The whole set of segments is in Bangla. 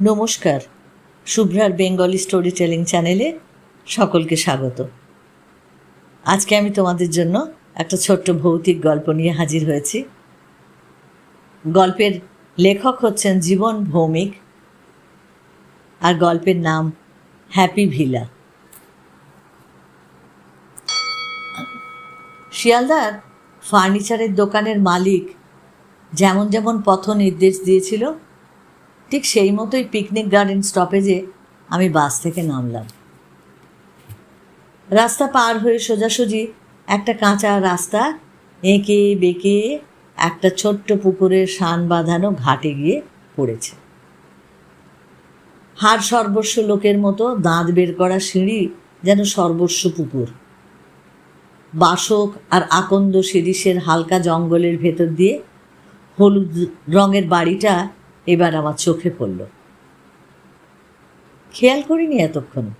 নমস্কার। শুভ্রার বেঙ্গলি স্টোরি টেলিং চ্যানেলে সকলকে স্বাগত। আজকে আমি তোমাদের জন্য একটা ছোট্ট ভৌতিক গল্প নিয়ে হাজির হয়েছি। গল্পের লেখক হচ্ছেন জীবন ভৌমিক আর গল্পের নাম হ্যাপি ভিলা। শিয়ালদার ফার্নিচারের দোকানের মালিক যেমন যেমন পথ নির্দেশ দিয়েছিল ঠিক সেই মতোই পিকনিক গার্ডেন স্টপেজে আমি বাস থেকে নামলাম। রাস্তা পার হয়ে সোজাসুজি একটা কাঁচা রাস্তা এঁকে বেঁকে একটা ছোট্ট পুকুরের সান বাঁধানো ঘাটে গিয়ে পড়েছে। হাড় সর্বস্ব লোকের মতো দাঁত বের করা সিঁড়ি যেন সর্বস্ব পুকুর। বাসক আর আকন্দ শিরিষের হালকা জঙ্গলের ভেতর দিয়ে হলুদ রঙের বাড়িটা এবার আমার চোখে পড়ল। খেয়াল করিনি এতক্ষণ।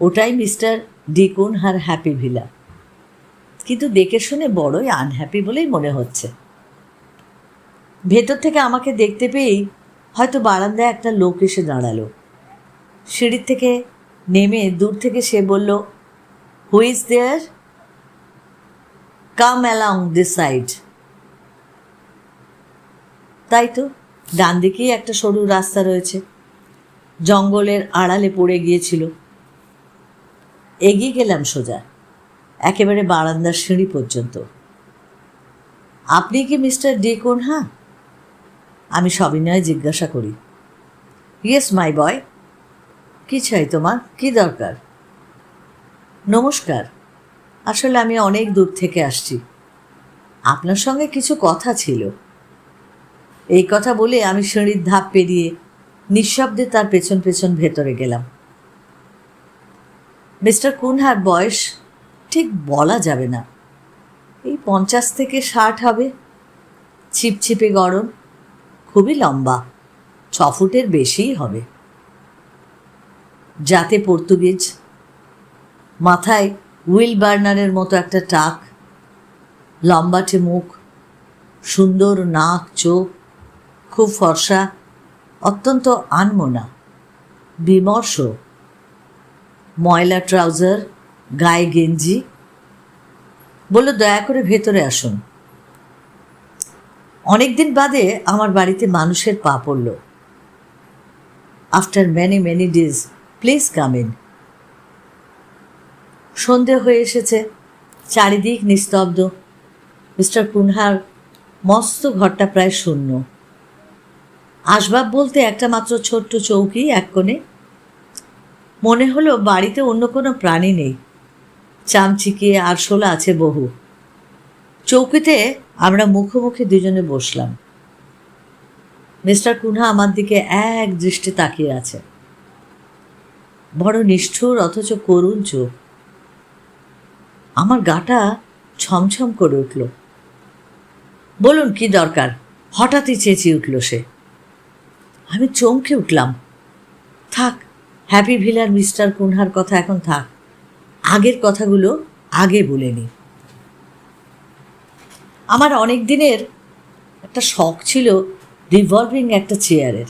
ওটাই মিস্টার ডিকুন হার হ্যাপি ভিলা। কিন্তু দেখে শুনে বড়ই আনহ্যাপি বলেই মনে হচ্ছে। ভেতর থেকে আমাকে দেখতে পেয়েই হয়তো বারান্দায় একটা লোক এসে দাঁড়াল। সিঁড়ির থেকে নেমে দূর থেকে সে বলল who is there come along this side তাই তো ডান দিকেই একটা সরু রাস্তা রয়েছে। জঙ্গলের আড়ালে পড়ে গিয়েছিল। এগিয়ে গেলাম সোজা, একেবারে বারান্দার সিঁড়ি পর্যন্ত। আপনি কি মিস্টার ডি কোন হ্যাঁ? আমি সবিনয় জিজ্ঞাসা করি। Yes, my boy. কি চাই তোমার? কি দরকার? নমস্কার। আসলে আমি অনেক দূর থেকে আসছি। আপনার সঙ্গে কিছু কথা ছিল। এই কথা বলে আমি সিঁড়ির ধাপ পেরিয়ে নিঃশব্দে তার পেছন পেছন ভেতরে গেলাম। মিস্টার কুনহার বয়স ঠিক বলা যাবে না। এই পঞ্চাশ থেকে ষাট হবে। ছিপছিপে গরম, খুবই লম্বা, ছ ফুটের বেশিই হবে। যাতে পর্তুগিজ মাথায় উইল বার্নারের মতো একটা টাক, লম্বাটে মুখ, সুন্দর নাক, চোখ খুব ফর্সা, অত্যন্ত আনমোনা, বিমর্ষ। ময়লা ট্রাউজার, গায়ে গেঞ্জি। বলল, দয়া করে ভেতরে আসুন। অনেকদিন বাদে আমার বাড়িতে মানুষের পা পড়ল। After many many days please come in সন্ধে হয়ে এসেছে, চারিদিক নিস্তব্ধ। মিস্টার কুনহার মস্ত ঘরটা প্রায় শূন্য। আসবাব বলতে একটা মাত্র ছোট্ট চৌকি এক কোণে। মনে হলো বাড়িতে অন্য কোনো প্রাণী নেই। চামচিকে আরশোলা আছে বহু। চৌকিতে আমরা মুখোমুখি দুজনে বসলাম। মিস্টার কুনহা আমার দিকে এক দৃষ্টি তাকিয়ে আছে। বড় নিষ্ঠুর অথচ করুণ চোখ। আমার গাটা ছমছম করে উঠল। বলুন, কি দরকার? হঠাৎই চেঁচিয়ে উঠল সে। আমি চমকে উঠলাম। থাক, হ্যাপি ভিলার মিস্টার কুনহার কথা এখন থাক। আগের কথাগুলো আগে বলে নি। আমার অনেক দিনের একটা শখ ছিল রিভলভিং একটা চেয়ারের।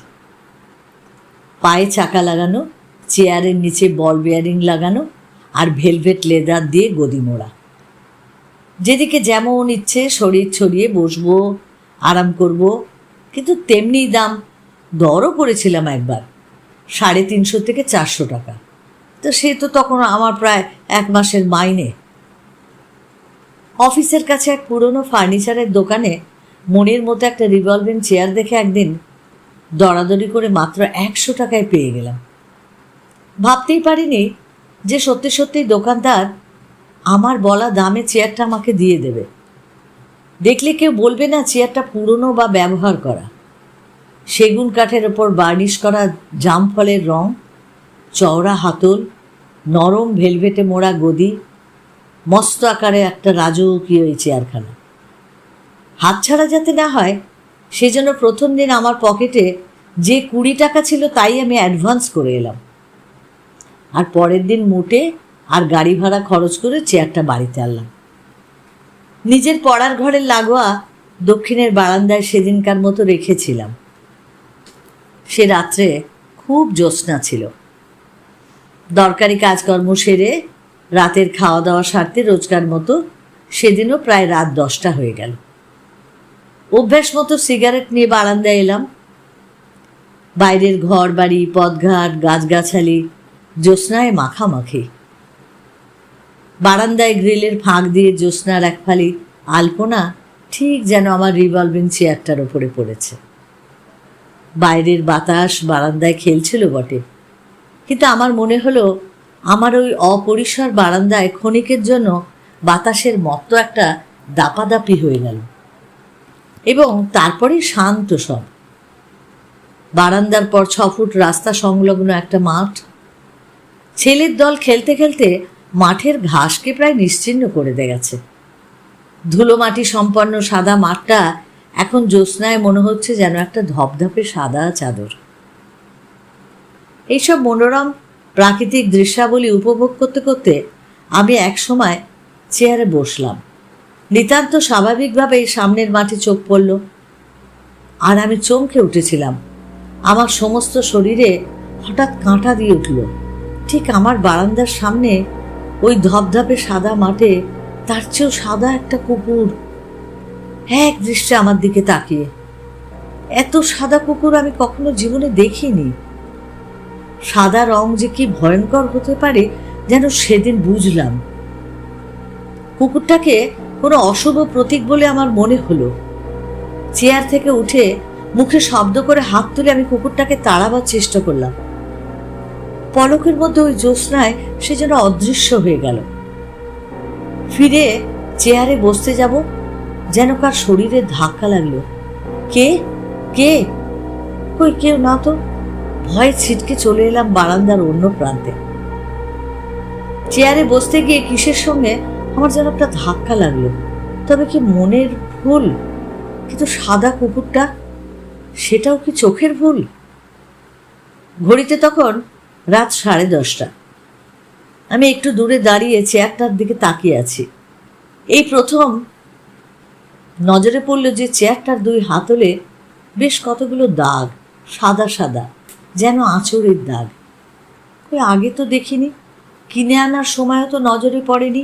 পায়ে চাকা লাগানো, চেয়ারের নিচে বল বেয়ারিং লাগানো আর ভেলভেট লেদার দিয়ে গদি মোড়া। যেদিকে যেমন ইচ্ছে শরীর ছড়িয়ে বসবো, আরাম করব, কিন্তু তেমনি দাম দরও করেছিলাম একবার। সাড়ে তিনশো থেকে চারশো টাকা। তো সে তো তখন আমার প্রায় এক মাসের মাইনে। অফিসের কাছে এক পুরনো ফার্নিচারের দোকানে মনের মতো একটা রিভলভিং চেয়ার দেখে একদিন দরাদরি করে মাত্র একশো টাকায় পেয়ে গেলাম। ভাবতেই পারিনি যে সত্যি সত্যি দোকানদার আমার বলা দামে চেয়ারটা আমাকে দিয়ে দেবে। দেখলে কেউ বলবে না চেয়ারটা পুরনো বা ব্যবহার করা। সেগুন কাঠের ওপর বার্নিশ করা জাম ফলের রং, চওড়া হাতল, নরম ভেলভেটে মোড়া গদি, মস্ত আকারে একটা রাজকীয় এই চেয়ারখানা। হাতছাড়া যাতে না হয় সেজন্য প্রথম দিন আমার পকেটে যে কুড়ি টাকা ছিল তাই আমি অ্যাডভান্স করে এলাম। আর পরের দিন মোটে আর গাড়ি ভাড়া খরচ করে চেয়ারটা বাড়িতে আনলাম। নিজের পড়ার ঘরের লাগোয়া দক্ষিণের বারান্দায় সেদিনকার মতো রেখেছিলাম। সে রাত্রে খুব জ্যোৎস্না ছিল। দরকারি কাজকর্ম সেরে রাতের খাওয়া দাওয়া সারতে রোজকার মতো সেদিনও প্রায় রাত দশটা হয়ে গেল। অভ্যাস মতো সিগারেট নিয়ে বারান্দায় এলাম। বাইরের ঘর বাড়ি, পথঘাট, গাছগাছালি, জ্যোৎস্নায় মাখামাখি। বারান্দায় গ্রিলের ফাঁক দিয়ে জ্যোৎস্নার এক ফালি আলপনা ঠিক যেন আমার রিভলভিং চেয়ারটার ওপরে পড়েছে। বাইরের বাতাস বারান্দায় খেলছিল বটে। কিন্তু আমার মনে হলো, আমার ওই অপরিসর বারান্দায় ক্ষণিকের জন্য বাতাসের মতো একটা দাপাদাপি হয়ে গেল। এবং তারপরে শান্ত সব। বারান্দার পর ছ ফুট রাস্তা সংলগ্ন একটা মাঠ। ছেলের দল খেলতে খেলতে মাঠের ঘাসকে প্রায় নিশ্চিহ্ন করে দিয়ে গেছে। ধুলো মাটি সম্পন্ন সাদা মাঠটা এখন জ্যোৎস্নায় মনে হচ্ছে যেন একটা ধপধপে সাদা চাদর। এইসব মনোরম প্রাকৃতিক দৃশ্যাবলী উপভোগ করতে করতে আমি এক সময় চেয়ারে বসলাম। নিতান্ত স্বাভাবিকভাবেই সামনের মাঠে চোখ পড়ল। আর আমি চমকে উঠেছিলাম। আমার সমস্ত শরীরে হঠাৎ কাঁটা দিয়ে উঠল। ঠিক আমার বারান্দার সামনে ওই ধপধপে সাদা মাঠে তার চেয়েও সাদা একটা কুকুর এক দৃষ্টে আমার দিকে তাকিয়ে। এত সাদা কুকুর আমি কখনো জীবনে দেখিনি। সাদা রং যে কি ভয়ঙ্কর হতে পারে যেন সেদিন বুঝলাম। কুকুরটাকে কোনো অশুভ প্রতীক বলে আমার মনে হলো। চেয়ার থেকে উঠে মুখে শব্দ করে হাত তুলে আমি কুকুরটাকে তাড়াবার চেষ্টা করলাম। পলকের মধ্যে ওই জ্যোৎস্নায় সে যেন অদৃশ্য হয়ে গেল। ফিরে চেয়ারে বসতে যাব যেন কার শরীরে ধাক্কা লাগল। কে? কে? কই কেউ না তো? ভয়ে ছিটকে চলে এলাম বারান্দার অন্য প্রান্তে। চেয়ারে বসতে গিয়ে কিসের সঙ্গে আমার যেন একটা ধাক্কা লাগল। তবে কি মনের ভুল? কিন্তু সাদা কুকুরটা, সেটাও কি চোখের ভুল? ঘড়িতে তখন রাত সাড়ে দশটা। আমি একটু দূরে দাঁড়িয়ে চেয়ারটার দিকে তাকিয়ে আছি। এই প্রথম নজরে পড়ল যে চেয়ারটার দুই হাতলে বেশ কতগুলো দাগ, সাদা সাদা, যেন আঁচড়ের দাগ। কই আগে তো দেখিনি, কিনে আনার সময়ও তো নজরে পড়েনি।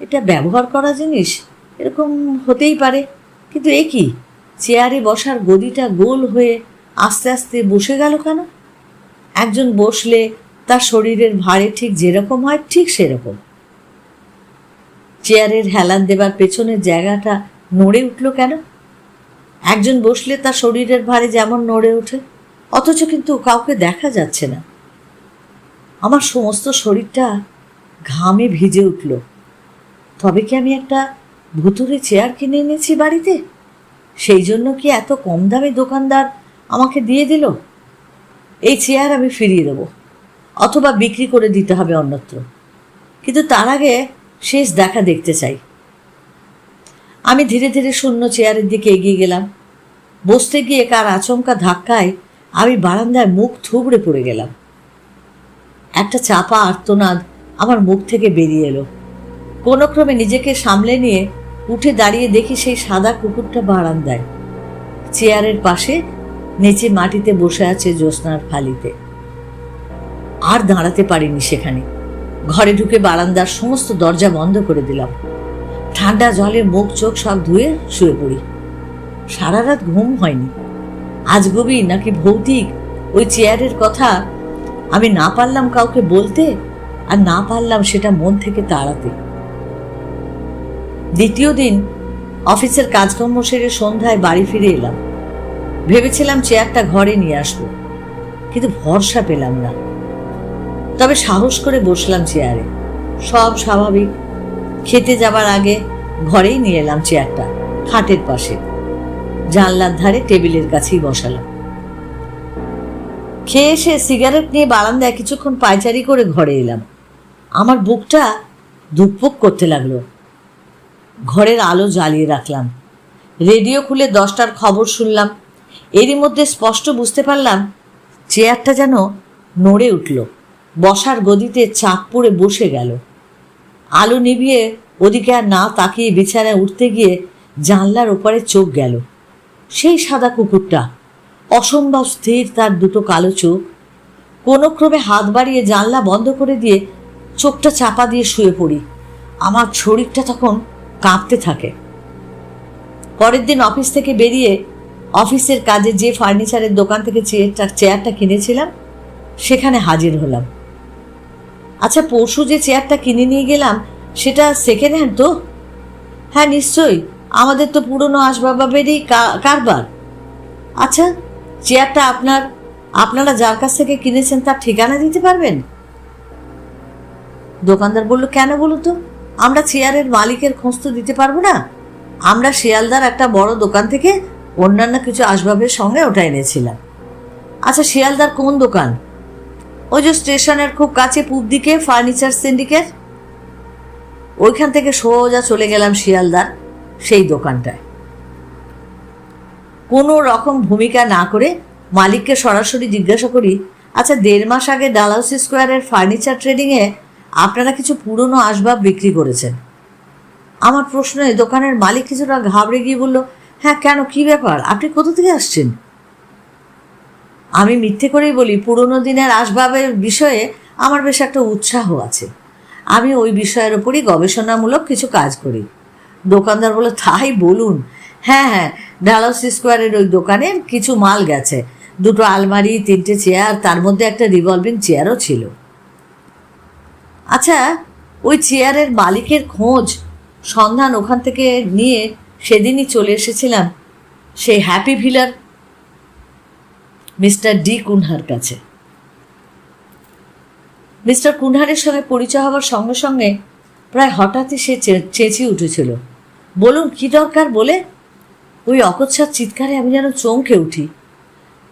এটা ব্যবহার করা জিনিস এরকম হতেই পারে, কিন্তু এ কি? চেয়ারে বসার গদিটা গোল হয়ে আস্তে আস্তে বসে গেল কেন? একজন বসলে তার শরীরের ভারে ঠিক যেরকম হয়, ঠিক সেরকম। চেয়ারের হেলান দেবার পেছনের জায়গাটা নড়ে উঠল কেন? একজন বসলে তার শরীরের ভারে যেমন নড়ে ওঠে, অথচ কিন্তু কাউকে দেখা যাচ্ছে না। আমার সমস্ত শরীরটা ঘামে ভিজে উঠল। তবে কি আমি একটা ভুতুরে চেয়ার কিনে এনেছি বাড়িতে? সেই জন্য কি এত কম দামে দোকানদার আমাকে দিয়ে দিল? এই চেয়ার আমি ফিরিয়ে দেবো, অথবা বিক্রি করে দিতে হবে অন্যত্র। কিন্তু তার আগে শেষ দেখা দেখতে চাই। আমি ধীরে ধীরে শূন্য চেয়ারের দিকে এগিয়ে গেলাম। বসতে গিয়ে কার আচমকা ধাক্কায় আমি বারান্দায় মুখ থুবড়ে পড়ে গেলাম। একটা চাপা আর্তনাদ আমার মুখ থেকে বেরিয়ে এলো। কোনো ক্রমে নিজেকে সামলে নিয়ে উঠে দাঁড়িয়ে দেখি সেই সাদা কুকুরটা বারান্দায়। চেয়ারের পাশে নেচে মাটিতে বসে আছে জ্যোৎস্নার ফালিতে। আর দাঁড়াতে পারিনি সেখানে। ঘরে ঢুকে বারান্দার সমস্ত দরজা বন্ধ করে দিলাম। ঠান্ডা জলে মুখ চোখ সব ধুয়ে শুয়ে পড়ি। সারা রাত ঘুম হয়নি। আজ গভীর নাকি ভৌতিক ওই চেয়ারের কথা আমি না পারলাম কাউকে বলতে আর না পারলাম সেটা মন থেকে তাড়াতে। দ্বিতীয় দিন অফিসের কাজকর্ম সেরে সন্ধ্যায় বাড়ি ফিরে এলাম। ভেবেছিলাম চেয়ারটা ঘরে নিয়ে আসব, কিন্তু ভরসা পেলাম না। তবে সাহস করে বসলাম চেয়ারে। সব স্বাভাবিক। খেতে যাবার আগে ঘরেই নিয়ে এলাম চেয়ারটা, খাটের পাশে। জানলার ধারে টেবিলের কাছেই বসালাম। খেয়ে এসে সিগারেট নিয়ে বারান্দায় কিছুক্ষণ পায়চারি করে ঘরে এলাম। আমার বুকটা ধুকপুক করতে লাগল। ঘরের আলো জ্বালিয়ে রাখলাম। রেডিও খুলে দশটার খবর শুনলাম। এরই মধ্যে স্পষ্ট বুঝতে পারলাম, চেয়ারটা যেন নড়ে উঠল। বসার গদিতে চাপ পড়ে বসে গেল। আলো নিভিয়ে ওদিকে আর না তাকিয়ে বিছানায় উঠতে গিয়ে জানলার ওপারে চোখ গেল। সেই সাদা কুকুরটা, অসম্ভব স্থির তার দুটো কালো চোখ। কোনো ক্রমে হাত বাড়িয়ে জানলা বন্ধ করে দিয়ে চোখটা চাপা দিয়ে শুয়ে পড়ি। আমার শরীরটা তখন কাঁপতে থাকে। পরের দিন অফিস থেকে বেরিয়ে অফিসের কাজে যে ফার্নিচারের দোকান থেকে চেয়ারটা চেয়ারটা কিনেছিলাম, সেখানে হাজির হলাম। আচ্ছা পরশু যে চেয়ারটা কিনে নিয়ে গেলাম, সেটা সেকেন্ড হ্যান্ড তো? হ্যাঁ নিশ্চয়ই। আমাদের তো পুরনো আসবাবেরই কারবার। আচ্ছা চেয়ারটা আপনার, আপনারা যার কাছ থেকে কিনেছেন তার ঠিকানা দিতে পারবেন? দোকানদার বলল, কেন বলুন তো? আমরা চেয়ারের মালিকের খোঁজ তো দিতে পারব না। আমরা শিয়ালদার একটা বড় দোকান থেকে অন্যান্য কিছু আসবাবের সঙ্গে ওটা এনেছিলাম। আচ্ছা শিয়ালদার কোন দোকান? ওই যে স্টেশনের খুব কাছে পূব দিকে, ফার্নিচার সিন্ডিকেট। ওইখান থেকে সোজা চলে গেলাম শিয়ালদার, সেই দোকানটায়। কোনো রকম ভূমিকা না করে মালিককে সরাসরি জিজ্ঞাসা করি আচ্ছা দেড় মাস আগে ডালাউসি স্কোয়ারের ফার্নিচার ট্রেডিংয়ে আপনারা কিছু পুরনো আসবাব বিক্রি করেছেন? আমার প্রশ্নে দোকানের মালিক কিছুটা ঘাবড়ে গিয়ে বলল হ্যাঁ কেন? কি ব্যাপার? আপনি কোথা থেকে আসছেন? আমি মিথ্যে করেই বলি, পুরনো দিনের আসবাবের বিষয়ে আমার বেশ একটা উৎসাহ আছে। আমি ওই বিষয়ের ওপরই গবেষণামূলক কিছু কাজ করি। দোকানদার বলে, তাই বলুন। হ্যাঁ হ্যাঁ ডালাউসি স্কোয়ারের ওই দোকানে কিছু মাল গেছে। দুটো আলমারি, তিনটে চেয়ার, তার মধ্যে একটা রিভলভিং চেয়ারও ছিল। আচ্ছা ওই চেয়ারের মালিকের খোঁজ, সন্ধান ওখান থেকে নিয়ে সেদিনই চলে এসেছিলাম। সেই হ্যাপি ভিলার মিস্টার ডি কুনহার কাছে। মিস্টার কুনহারের সঙ্গে পরিচয় হওয়ার সঙ্গে সঙ্গে প্রায় হঠাৎই সে চেঁচিয়ে উঠেছিল। বলুন, কি দরকার বলে? ওই অকচ্ছার চিৎকারে আমি যেন চমকে উঠি।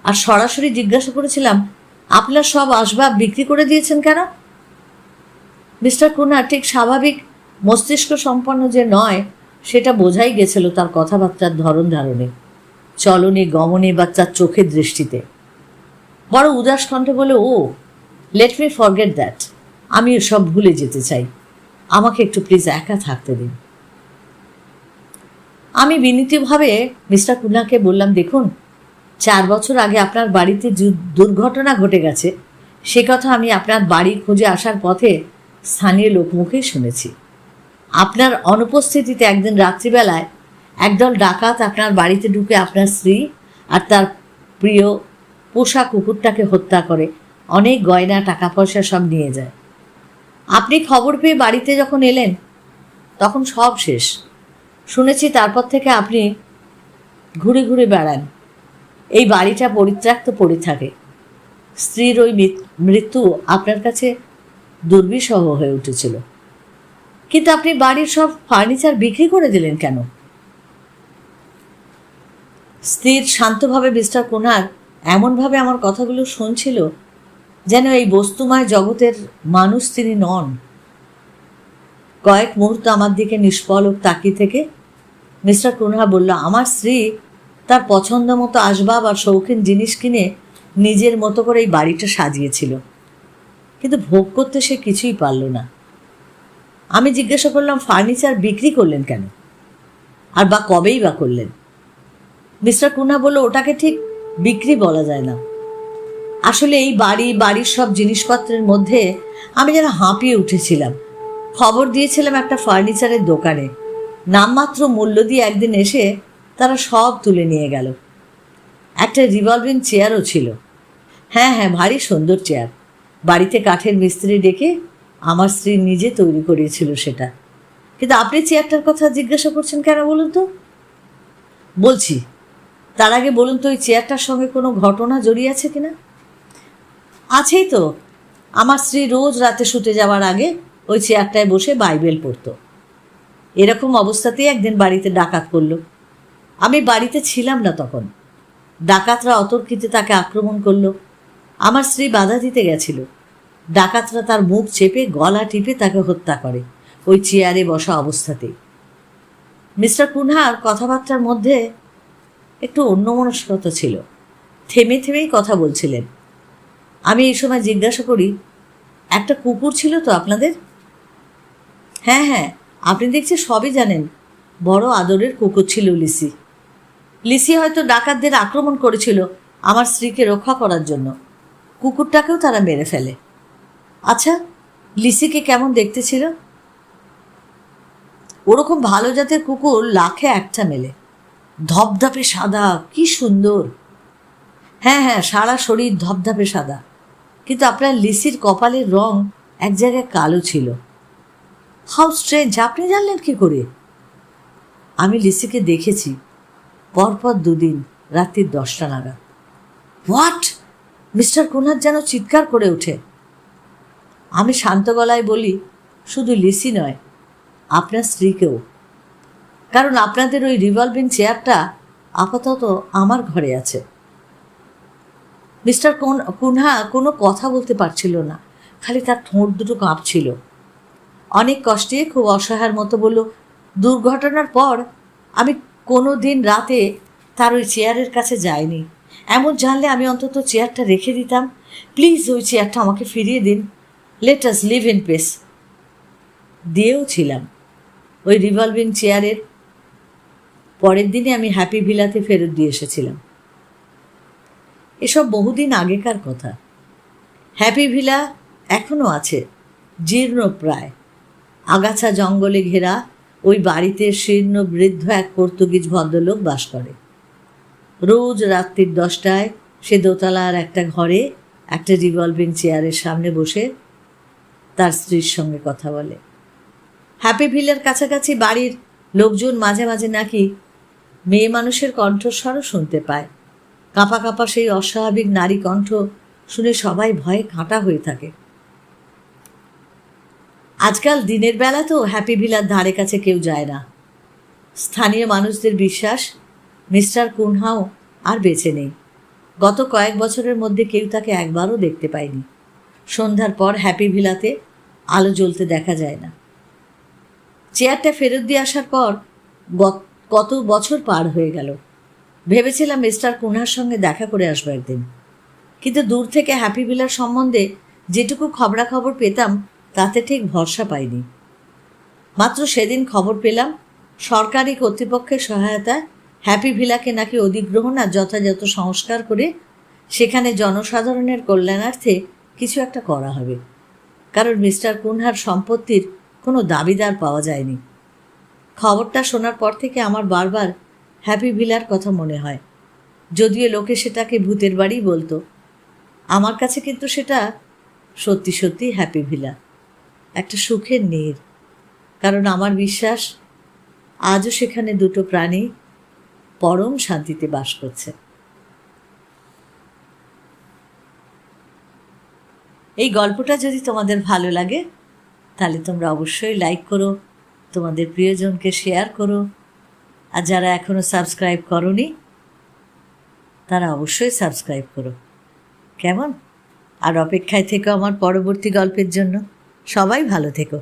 আর সরাসরি জিজ্ঞাসা করেছিলাম, আপনার সব আসবাব বিক্রি করে দিয়েছেন কেন? মিস্টার কুনহার ঠিক স্বাভাবিক, মস্তিষ্ক সম্পন্ন যে নয়, সেটা বোঝাই গেছিল তার কথাবার্তার ধরন ধারণে। চলনে গমনে বা চোখের দৃষ্টিতে। বড় উদাস কণ্ঠে বলে, ও লেট মি ফরগেট দ্যাট আমি সব ভুলে যেতে চাই। আমাকে একটু প্লিজ একা থাকতে দিন। আমি বিনীতভাবে মিস্টার কুনাকে বললাম, দেখুন, চার বছর আগে আপনার বাড়িতে দুর্ঘটনা ঘটে গেছে। সে কথা আমি আপনার বাড়ি খুঁজে আসার পথে স্থানীয় লোকমুখেই শুনেছি। আপনার অনুপস্থিতিতে একদিন রাত্রিবেলায় একদল ডাকাত আপনার বাড়িতে ঢুকে আপনার স্ত্রী আর তার প্রিয় পোষা কুকুরটাকে হত্যা করে। অনেক গয়না টাকা পয়সা সব নিয়ে যায়। আপনি খবর পেয়ে বাড়িতে যখন এলেন, তখন সব শেষ। শুনেছি তারপর থেকে আপনি ঘুরে ঘুরে বেড়ান। এই বাড়িটা পরিত্যক্ত পড়ে থাকে। স্ত্রীর ওই মৃত- মৃত্যু আপনার কাছে দুর্বিষহ হয়ে উঠেছিল। কিন্তু আপনি বাড়ির সব ফার্নিচার বিক্রি করে দিলেন কেন? স্ত্রীর শান্তভাবে মিস্টার কোনার এমনভাবে আমার কথাগুলো শুনছিল যেন এই বস্তুময় জগতের মানুষ তিনি নন। কয়েক মুহূর্ত আমার দিকে নিষ্পলক তাকিয়ে থেকে মিস্টার কুনহা বলল, আমার স্ত্রী তার পছন্দ মতো আসবাব আর শৌখিন জিনিস কিনে নিজের মতো করে এই বাড়িটা সাজিয়েছিল। কিন্তু ভোগ করতে সে কিছুই পারল না। আমি জিজ্ঞাসা করলাম, ফার্নিচার বিক্রি করলেন কেন? আর বা কবেই বা করলেন? মিস্টার কুনহা বলল, ওটাকে ঠিক বিক্রি বলা যায় না। আসলে এই বাড়ি, বাড়ির সব জিনিসপত্রের মধ্যে আমি যেন হাঁপিয়ে উঠেছিলাম। খবর দিয়েছিলাম একটা ফার্নিচারের দোকানে। নামমাত্র মূল্য দিয়ে একদিন এসে তারা সব তুলে নিয়ে গেল। একটা রিভলভিং চেয়ারও ছিল। হ্যাঁ হ্যাঁ ভারী সুন্দর চেয়ার। বাড়িতে কাঠের মিস্ত্রি ডেকে আমার স্ত্রী নিজে তৈরি করিয়েছিল সেটা। কিন্তু আপনি চেয়ারটার কথা জিজ্ঞাসা করছেন কেন বলুন তো? বলছি তার আগে বলুন তো ওই চেয়ারটার সঙ্গে কোনো ঘটনা জড়িয়ে আছে কিনা? আছেই তো। আমার স্ত্রী রোজ রাতে শুতে যাওয়ার আগে ওই চেয়ারটায় বসে বাইবেল পড়তো। এরকম অবস্থাতেই একদিন বাড়িতে ডাকাত করল আমি বাড়িতে ছিলাম না তখন। ডাকাতরা অতর্কিতে তাকে আক্রমণ করল। আমার স্ত্রী বাধা দিতে গেছিল। ডাকাতরা তার মুখ চেপে গলা টিপে তাকে হত্যা করে ওই চেয়ারে বসা অবস্থাতেই। মিস্টার কুনহার কথাবার্তার মধ্যে একটু অন্যমনস্কতা ছিল। থেমে থেমেই কথা বলছিলেন। আমি এই সময় জিজ্ঞাসা করি, একটা কুকুর ছিল তো আপনাদের? হ্যাঁ হ্যাঁ আপনি দেখছি সবই জানেন। বড় আদরের কুকুর ছিল লিসি। লিসি হয়তো ডাকাতদের আক্রমণ করেছিল আমার স্ত্রীকে রক্ষা করার জন্য। কুকুরটাকেও তারা মেরে ফেলে। আচ্ছা লিসিকে কেমন দেখতে ছিল? ওরকম ভালো জাতের কুকুর লাখে একটা মেলে। ধপধপে সাদা, কি সুন্দর। হ্যাঁ হ্যাঁ সারা শরীর ধপধপে সাদা। কিন্তু আপনার লিসির কপালের রং এক জায়গায় কালো ছিল। হাউ স্ট্রেঞ্জ, আপনি জানলেন কি করে? আমি লিসিকে দেখেছি পরপর দুদিন রাত্রির দশটা নাগাদ। হোয়াট? মিস্টার কুনার যেন চিৎকার করে ওঠে। আমি শান্ত গলায় বলি, শুধু লিসি নয়, আপনার স্ত্রীকেও। কারণ আপনাদের ওই রিভলভিং চেয়ারটা আপাতত আমার ঘরে আছে। মিস্টার কোন, কুনহা কোনো কথা বলতে পারছিল না। খালি তার ঠোঁট দুটো কাঁপছিল। অনেক কষ্টে খুব অসহায়ের মতো বলল, দুর্ঘটনার পর আমি কোনো দিন রাতে তার ওই চেয়ারের কাছে যাইনি। এমন জানলে আমি অন্তত চেয়ারটা রেখে দিতাম। প্লিজ ওই চেয়ারটা আমাকে ফিরিয়ে দিন। Let us live in peace দিয়েও ছিলাম। ওই রিভলভিং চেয়ারের পরের দিনে আমি হ্যাপি ভিলাতে ফেরত দিয়ে এসেছিলাম। এসব বহুদিন আগেকার কথা। হ্যাপি ভিলা এখনও আছে, জীর্ণ প্রায়। আগাছা জঙ্গলে ঘেরা ওই বাড়িতে শীর্ণ বৃদ্ধ এক পর্তুগিজ ভদ্রলোক বাস করে। রোজ রাত্রির দশটায় সে দোতলার একটা ঘরে একটা রিভলভিং চেয়ারের সামনে বসে তার স্ত্রীর সঙ্গে কথা বলে। হ্যাপি ভিলার কাছাকাছি বাড়ির লোকজন মাঝে মাঝে নাকি মেয়ে মানুষের কণ্ঠস্বরও শুনতে পায়। কাঁপা কাঁপা সেই অস্বাভাবিক নারী কণ্ঠ শুনে সবাই ভয়ে কাঁটা হয়ে থাকে। আজকাল দিনের বেলা তো হ্যাপি ভিলার ধারে কাছে কেউ যায় না। স্থানীয় মানুষদের বিশ্বাস, মিস্টার কুনহাও আর বেঁচে নেই। গত কয়েক বছরের মধ্যে কেউ তাকে একবারও দেখতে পায়নি। সন্ধ্যার পর হ্যাপি ভিলাতে আলো জ্বলতে দেখা যায় না। চেয়ারটা ফেরত দিয়ে আসার পর গত- কত বছর পার হয়ে গেল। ভেবেছিলাম মিস্টার কুনহার সঙ্গে দেখা করে আসব একদিন। কিন্তু দূর থেকে হ্যাপি ভিলার সম্বন্ধে যেটুকু খবরাখবর পেতাম, তাতে ঠিক ভরসা পাইনি। মাত্র সেদিন খবর পেলাম, সরকারি কর্তৃপক্ষের সহায়তায় হ্যাপি ভিলাকে নাকি অধিগ্রহণ আর যথাযথ সংস্কার করে সেখানে জনসাধারণের কল্যাণার্থে কিছু একটা করা হবে। কারণ মিস্টার কুনহার সম্পত্তির কোনো দাবিদার পাওয়া যায়নি। খবরটা শোনার পর থেকে আমার বারবার হ্যাপি ভিলার কথা মনে হয়। যদিও লোকে সেটাকে ভূতের বাড়ি বলতো। আমার কাছে কিন্তু সেটা সত্যি সত্যি হ্যাপি ভিলা। একটা সুখের নীর। কারণ আমার বিশ্বাস, আজও সেখানে দুটো প্রাণী পরম শান্তিতে বাস করছে। এই গল্পটা যদি তোমাদের ভালো লাগে, তাহলে তোমরা অবশ্যই লাইক করো তোমাদের প্রিয়জনকে শেয়ার করো। আর যারা এখনও সাবস্ক্রাইব করনি, তারা অবশ্যই সাবস্ক্রাইব করো। কেমন? আর অপেক্ষায় থেকো আমার পরবর্তী গল্পের জন্য। সবাই ভালো থেকো।